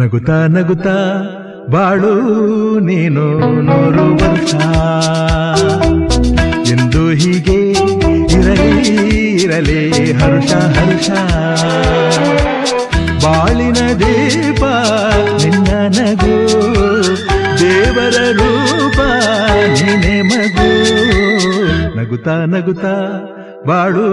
ನಗುತ್ತಾ ನಗುತ್ತಾ ಬಾಳು ನೀನು ನೂರು ವರ್ಷ. ಎಂದು ಹೀಗೆ ಇರಲಿ ಇರಲಿ, ಹರ್ಷ ಹರ್ಷ. ಬಾಳಿನ ದೀಪ ನಿನ್ನ ನಗು, ದೇವರ ರೂಪ ನೀನೆ ಮಗು. ನಗುತ್ತಾ ನಗುತ್ತಾ ಬಾಳು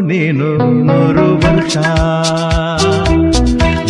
ನೀನು ನೂರು ವರ್ಷ.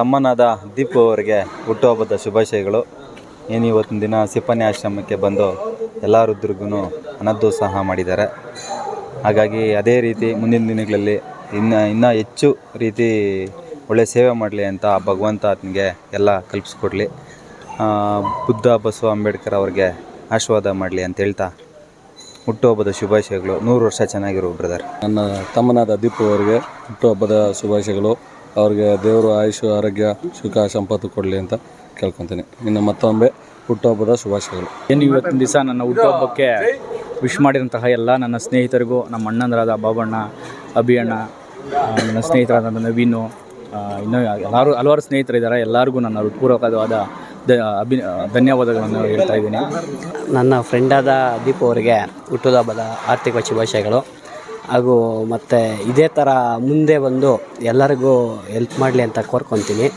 ತಮ್ಮನಾದ ದೀಪು ಅವರಿಗೆ ಹುಟ್ಟುಹಬ್ಬದ ಶುಭಾಶಯಗಳು. ಏನು ಇವತ್ತಿನ ದಿನ ಸಿಪ್ಪನೆ ಆಶ್ರಮಕ್ಕೆ ಬಂದು ಎಲ್ಲ ವೃದ್ಧರಿಗೂ ಅನದೋತ್ಸಾಹ ಮಾಡಿದ್ದಾರೆ. ಹಾಗಾಗಿ ಅದೇ ರೀತಿ ಮುಂದಿನ ದಿನಗಳಲ್ಲಿ ಇನ್ನು, ಇನ್ನೂ ಹೆಚ್ಚು ರೀತಿ ಒಳ್ಳೆಯ ಸೇವೆ ಮಾಡಲಿ ಅಂತ ಭಗವಂತ ಆತನಿಗೆ ಎಲ್ಲ ಕಲ್ಪಿಸ್ಕೊಡ್ಲಿ. ಬುದ್ಧ ಬಸವ ಅಂಬೇಡ್ಕರ್ ಅವ್ರಿಗೆ ಆಶೀರ್ವಾದ ಮಾಡಲಿ ಅಂತ ಹೇಳ್ತಾ ಹುಟ್ಟುಹಬ್ಬದ ಶುಭಾಶಯಗಳು. ನೂರು ವರ್ಷ ಚೆನ್ನಾಗಿರು ಬ್ರದರ್. ನನ್ನ ತಮ್ಮನಾದ ದೀಪು ಅವರಿಗೆ ಹುಟ್ಟುಹಬ್ಬದ ಶುಭಾಶಯಗಳು. ಅವ್ರಿಗೆ ದೇವರು ಆಯುಷು ಆರೋಗ್ಯ ಸುಖ ಸಂಪತ್ತು ಕೊಡಲಿ ಅಂತ ಕೇಳ್ಕೊತೀನಿ. ಇನ್ನು ಮತ್ತೊಮ್ಮೆ ಹುಟ್ಟುಹಬ್ಬದ ಶುಭಾಶಯಗಳು. ಏನು ಇವತ್ತಿನ ದಿವಸ ನನ್ನ ಹುಟ್ಟುಹಬ್ಬಕ್ಕೆ ವಿಶ್ ಮಾಡಿದಂತಹ ಎಲ್ಲ ನನ್ನ ಸ್ನೇಹಿತರಿಗೂ ನಮ್ಮ ಅಣ್ಣಂದರಾದ ಬಾಬಣ್ಣ ಅಭಿಯಣ್ಣ ನನ್ನ ಸ್ನೇಹಿತರಾದ ನವೀನು ಇನ್ನೂ ಎಲ್ಲರೂ ಹಲವಾರು ಸ್ನೇಹಿತರಿದ್ದಾರೆ. ಎಲ್ಲರಿಗೂ ನನ್ನ ಹೃತ್ಪೂರ್ವಕವಾದ ದ ಅಭಿ ಧನ್ಯವಾದಗಳನ್ನು ಹೇಳ್ತಾ ಇದ್ದೀನಿ. ನನ್ನ ಫ್ರೆಂಡಾದ ದೀಪ ಅವರಿಗೆ ಹುಟ್ಟುಹಬ್ಬದ ಆರ್ಥಿಕ ಶುಭಾಶಯಗಳು. ಹಾಗೂ ಮತ್ತು ಇದೇ ಥರ ಮುಂದೆ ಬಂದು ಎಲ್ಲರಿಗೂ ಹೆಲ್ಪ್ ಮಾಡಲಿ ಅಂತ ಕೋರ್ಕೊತೀನಿ.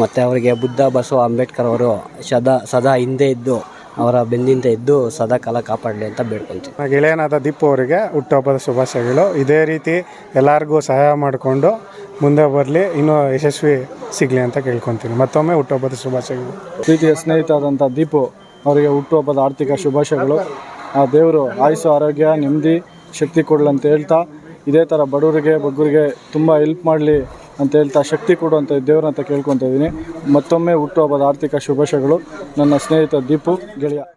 ಮತ್ತು ಅವರಿಗೆ ಬುದ್ಧ ಬಸವ ಅಂಬೇಡ್ಕರ್ ಅವರು ಸದಾ ಸದಾ ಹಿಂದೆ ಇದ್ದು ಅವರ ಬೆನ್ನಿಂದ ಇದ್ದು ಸದಾ ಕಾಲ ಕಾಪಾಡಲಿ ಅಂತ ಬೇಡ್ಕೊತೀನಿ. ಗೆಳೆಯನಾದ ದೀಪು ಅವರಿಗೆ ಹುಟ್ಟುಹಬ್ಬದ ಶುಭಾಶಯಗಳು. ಇದೇ ರೀತಿ ಎಲ್ಲರಿಗೂ ಸಹಾಯ ಮಾಡಿಕೊಂಡು ಮುಂದೆ ಬರಲಿ ಇನ್ನೂ ಯಶಸ್ವಿ ಸಿಗಲಿ ಅಂತ ಕೇಳ್ಕೊತೀನಿ. ಮತ್ತೊಮ್ಮೆ ಹುಟ್ಟುಹಬ್ಬದ ಶುಭಾಶಯಗಳು. ಪ್ರೀತಿಯ ಸ್ನೇಹಿತರಾದಂಥ ದೀಪು ಅವರಿಗೆ ಹುಟ್ಟುಹಬ್ಬದ ಆರ್ಥಿಕ ಶುಭಾಶಯಗಳು. ಆ ದೇವರು ಆಯುಸ್ಸು ಆರೋಗ್ಯ ನೆಮ್ಮದಿ ಶಕ್ತಿ ಕೊಡಲಿ ಅಂತ ಹೇಳ್ತಾ, ಇದೇ ಥರ ಬಡವರಿಗೆ, ಬಗ್ಗರಿಗೆ ತುಂಬ ಹೆಲ್ಪ್ ಮಾಡಲಿ ಅಂತ ಹೇಳ್ತಾ ಶಕ್ತಿ ಕೊಡುವಂಥ ದೇವರು ಅಂತ ಕೇಳ್ಕೊತಾ ಇದ್ದೀನಿ. ಮತ್ತೊಮ್ಮೆ ಹುಟ್ಟುಹಬ್ಬದ ಆರ್ಥಿಕ ಶುಭಾಶಯಗಳು. ನನ್ನ ಸ್ನೇಹಿತ ದೀಪು, ಗೆಳೆಯ.